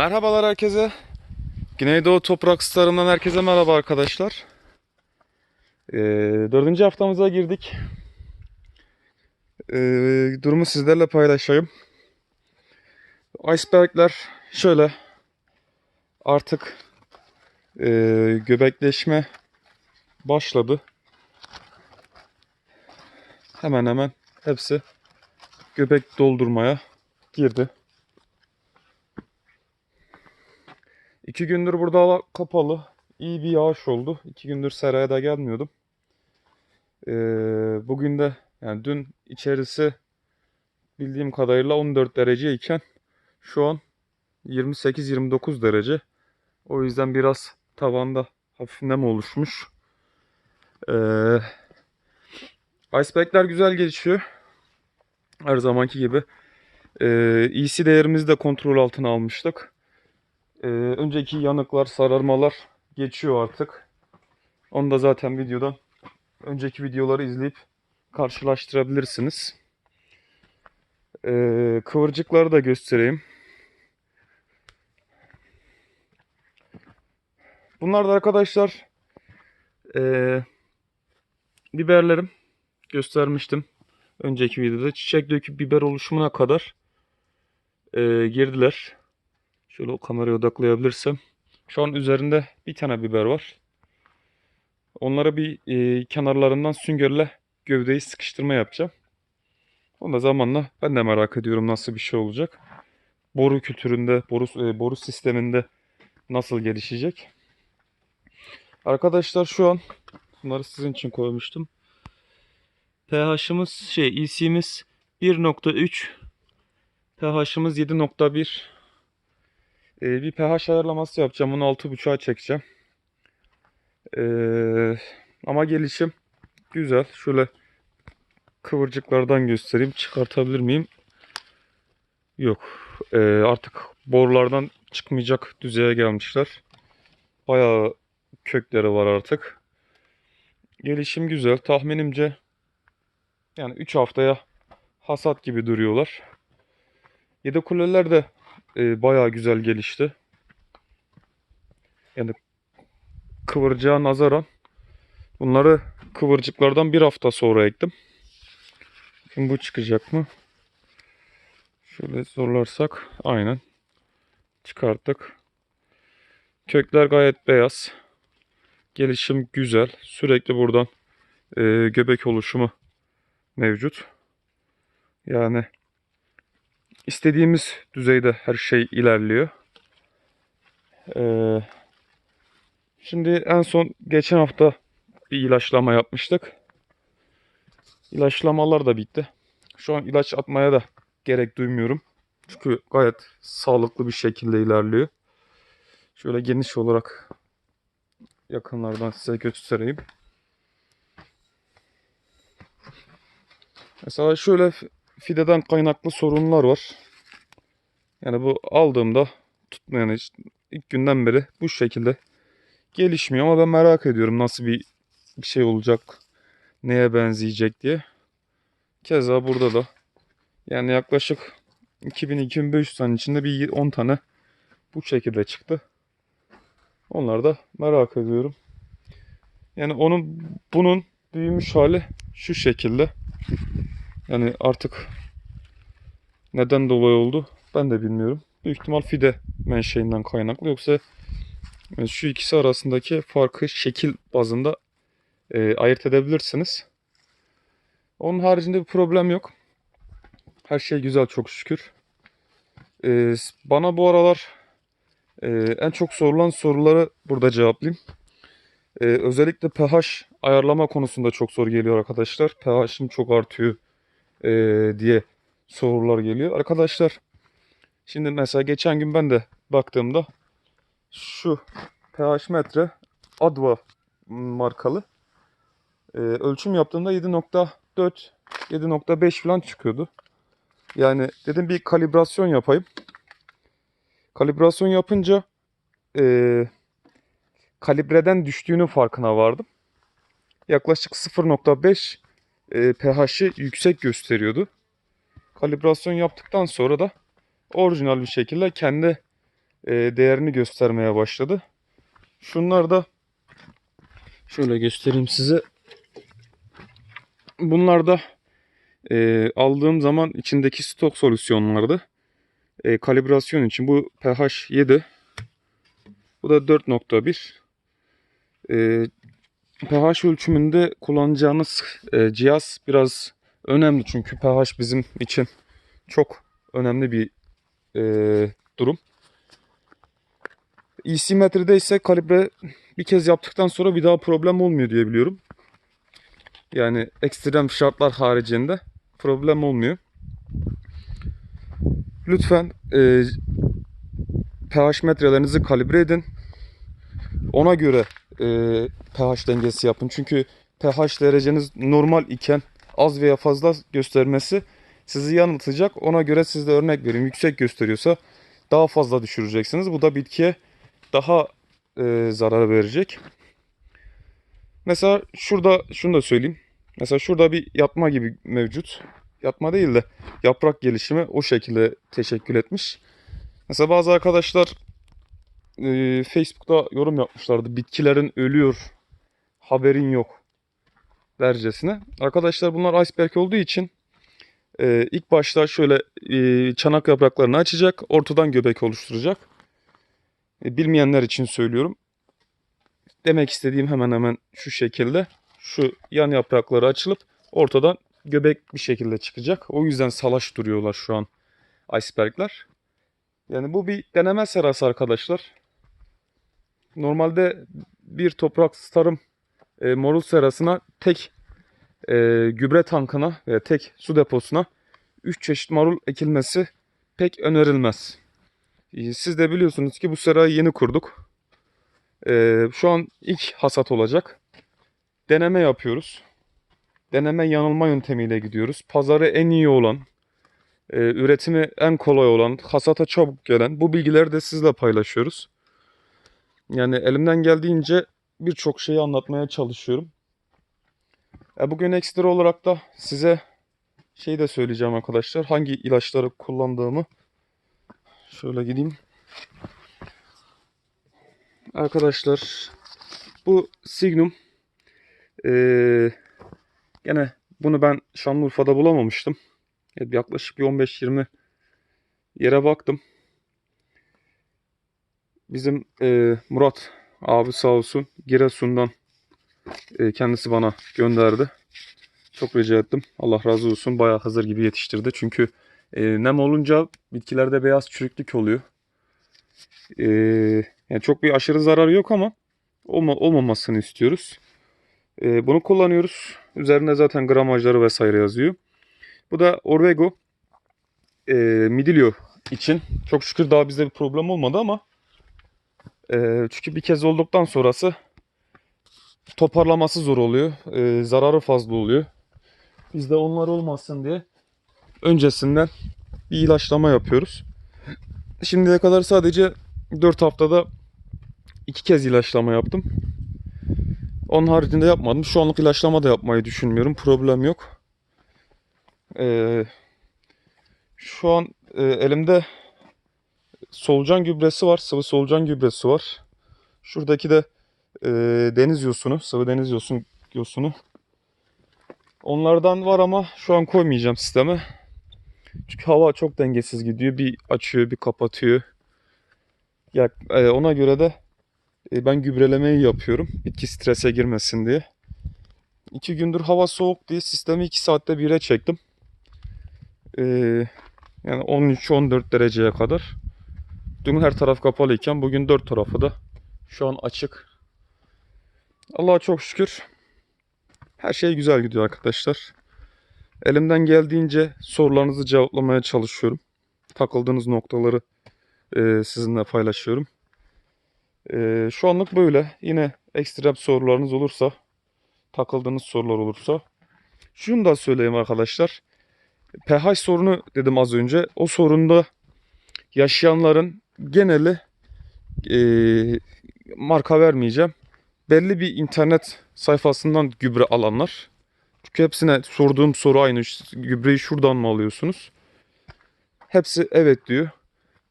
Merhabalar herkese. Güneydoğu Toprak Starım'dan herkese merhaba arkadaşlar. Ee, dördüncü haftamıza girdik. Ee, durumu sizlerle paylaşayım. Icebergler şöyle artık e, göbekleşme başladı. Hemen hemen hepsi göbek doldurmaya girdi. İki gündür burada kapalı. İyi bir yağış oldu. İki gündür seraya da gelmiyordum. Ee, bugün de yani dün içerisi bildiğim kadarıyla 14 derece iken şu an 28-29 derece. O yüzden biraz tavanda hafif nem oluşmuş. Ee, icebergler güzel geçiyor. Her zamanki gibi. Ee, EC değerimizi de kontrol altına almıştık. Ee, önceki yanıklar, sararmalar geçiyor artık. Onu da zaten videodan önceki videoları izleyip karşılaştırabilirsiniz. Ee, kıvırcıkları da göstereyim. Bunlar da arkadaşlar ee, biberlerim göstermiştim. Önceki videoda çiçek döküp biber oluşumuna kadar ee, girdiler. Şöyle o kameraya odaklayabilirsem. Şu an üzerinde bir tane biber var. Onlara bir e, kenarlarından süngerle gövdeyi sıkıştırma yapacağım. Onu da zamanla ben de merak ediyorum nasıl bir şey olacak. Boru kültüründe, boru, e, boru sisteminde nasıl gelişecek. Arkadaşlar şu an bunları sizin için koymuştum. pH'ımız şey EC'miz 1.3 pH'ımız 7.1 ee, bir pH ayarlaması yapacağım. Bunu 6.5'a çekeceğim. Ee, ama gelişim güzel. Şöyle kıvırcıklardan göstereyim. Çıkartabilir miyim? Yok. Ee, artık borulardan çıkmayacak düzeye gelmişler. Bayağı kökleri var artık. Gelişim güzel. Tahminimce yani 3 haftaya hasat gibi duruyorlar. Yedi kuleler de e, bayağı güzel gelişti. Yani kıvırcığa nazaran bunları kıvırcıklardan bir hafta sonra ektim. Şimdi bu çıkacak mı? Şöyle zorlarsak aynen çıkarttık. Kökler gayet beyaz. Gelişim güzel. Sürekli buradan e, göbek oluşumu mevcut. Yani istediğimiz düzeyde her şey ilerliyor. Ee, şimdi en son geçen hafta bir ilaçlama yapmıştık. İlaçlamalar da bitti. Şu an ilaç atmaya da gerek duymuyorum. Çünkü gayet sağlıklı bir şekilde ilerliyor. Şöyle geniş olarak yakınlardan size göstereyim. Mesela şöyle fideden kaynaklı sorunlar var. Yani bu aldığımda tutmayan hiç ilk günden beri bu şekilde gelişmiyor ama ben merak ediyorum nasıl bir, bir şey olacak, neye benzeyecek diye. Keza burada da yani yaklaşık 2000-2500 tane içinde bir 10 tane bu şekilde çıktı. Onları da merak ediyorum. Yani onun bunun büyümüş hali şu şekilde. Yani artık neden dolayı oldu ben de bilmiyorum. Büyük ihtimal fide menşeinden kaynaklı yoksa şu ikisi arasındaki farkı şekil bazında e, ayırt edebilirsiniz. Onun haricinde bir problem yok. Her şey güzel çok şükür. E, bana bu aralar e, en çok sorulan soruları burada cevaplayayım. E, özellikle pH ayarlama konusunda çok soru geliyor arkadaşlar. pH'im çok artıyor e, diye sorular geliyor. Arkadaşlar şimdi mesela geçen gün ben de baktığımda şu pH metre Adva markalı e, ölçüm yaptığımda 7.4 7.5 falan çıkıyordu. Yani dedim bir kalibrasyon yapayım. Kalibrasyon yapınca e, kalibreden düştüğünün farkına vardım. Yaklaşık 0.5 e, pH'i yüksek gösteriyordu. Kalibrasyon yaptıktan sonra da orijinal bir şekilde kendi e, değerini göstermeye başladı. Şunlar da şöyle göstereyim size. Bunlar da e, aldığım zaman içindeki stok solüsyonlardı. E, kalibrasyon için bu pH 7. Bu da 4.1. E, pH ölçümünde kullanacağınız e, cihaz biraz önemli çünkü pH bizim için çok önemli bir e, durum. EC metrede ise kalibre bir kez yaptıktan sonra bir daha problem olmuyor diye biliyorum. Yani ekstrem şartlar haricinde problem olmuyor. Lütfen e, pH metrelerinizi kalibre edin. Ona göre e, pH dengesi yapın. Çünkü pH dereceniz normal iken az veya fazla göstermesi sizi yanıltacak. Ona göre siz de örnek verin. Yüksek gösteriyorsa daha fazla düşüreceksiniz. Bu da bitkiye daha e, zarar verecek. Mesela şurada şunu da söyleyeyim. Mesela şurada bir yatma gibi mevcut. Yatma değil de yaprak gelişimi o şekilde teşekkül etmiş. Mesela bazı arkadaşlar e, Facebook'ta yorum yapmışlardı. Bitkilerin ölüyor, haberin yok dercesine. Arkadaşlar bunlar iceberg olduğu için e, ilk başta şöyle e, çanak yapraklarını açacak, ortadan göbek oluşturacak. E, bilmeyenler için söylüyorum. Demek istediğim hemen hemen şu şekilde. Şu yan yaprakları açılıp ortadan göbek bir şekilde çıkacak. O yüzden salaş duruyorlar şu an icebergler. Yani bu bir deneme serası arkadaşlar. Normalde bir toprak tarım e, morul serasına tek e, gübre tankına veya tek su deposuna 3 çeşit marul ekilmesi pek önerilmez. E, Siz de biliyorsunuz ki bu serayı yeni kurduk. E, şu an ilk hasat olacak. Deneme yapıyoruz. Deneme yanılma yöntemiyle gidiyoruz. Pazarı en iyi olan, e, üretimi en kolay olan, hasata çabuk gelen bu bilgileri de sizle paylaşıyoruz. Yani elimden geldiğince birçok şeyi anlatmaya çalışıyorum. E, bugün ekstra olarak da size şey de söyleyeceğim arkadaşlar. Hangi ilaçları kullandığımı. Şöyle gideyim. Arkadaşlar bu Signum ee, gene bunu ben Şanlıurfa'da bulamamıştım. Yaklaşık bir 15-20 yere baktım. Bizim e, Murat abi sağ olsun Giresun'dan e, kendisi bana gönderdi. Çok rica ettim. Allah razı olsun. Bayağı hazır gibi yetiştirdi. Çünkü e, nem olunca bitkilerde beyaz çürüklük oluyor. E, yani çok bir aşırı zararı yok ama olma, olmamasını istiyoruz. E, bunu kullanıyoruz. Üzerinde zaten gramajları vesaire yazıyor. Bu da Orvego e, Midilio için. Çok şükür daha bizde bir problem olmadı ama e, çünkü bir kez olduktan sonrası toparlaması zor oluyor. E, zararı fazla oluyor. Biz de onlar olmasın diye öncesinden bir ilaçlama yapıyoruz. Şimdiye kadar sadece 4 haftada 2 kez ilaçlama yaptım. Onun haricinde yapmadım. Şu anlık ilaçlama da yapmayı düşünmüyorum. Problem yok. Ee, şu an e, elimde solucan gübresi var. Sıvı solucan gübresi var. Şuradaki de e, deniz yosunu, sıvı deniz yosun, yosunu. Onlardan var ama şu an koymayacağım sisteme. Çünkü hava çok dengesiz gidiyor. Bir açıyor, bir kapatıyor. Ya, e, ona göre de e, ben gübrelemeyi yapıyorum. Bitki strese girmesin diye. İki gündür hava soğuk diye sistemi 2 saatte 1'e çektim. E, yani 13-14 dereceye kadar. Dün her taraf kapalıyken bugün dört tarafı da şu an açık. Allah'a çok şükür. Her şey güzel gidiyor arkadaşlar. Elimden geldiğince sorularınızı cevaplamaya çalışıyorum. Takıldığınız noktaları e, sizinle paylaşıyorum. E, şu anlık böyle. Yine ekstrem sorularınız olursa, takıldığınız sorular olursa. Şunu da söyleyeyim arkadaşlar. pH sorunu dedim az önce. O sorunda yaşayanların geneli e, marka vermeyeceğim. Belli bir internet sayfasından gübre alanlar. Çünkü hepsine sorduğum soru aynı. Gübreyi şuradan mı alıyorsunuz? Hepsi evet diyor.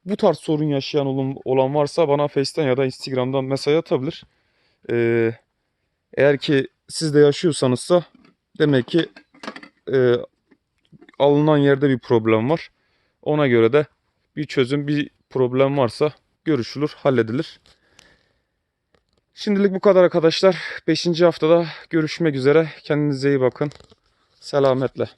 bu tarz sorun yaşayan olan, varsa bana Face'ten ya da Instagram'dan mesaj atabilir. Ee, eğer ki siz de yaşıyorsanızsa demek ki e, alınan yerde bir problem var. Ona göre de bir çözüm, bir problem varsa görüşülür, halledilir. Şimdilik bu kadar arkadaşlar. 5. haftada görüşmek üzere. Kendinize iyi bakın. Selametle.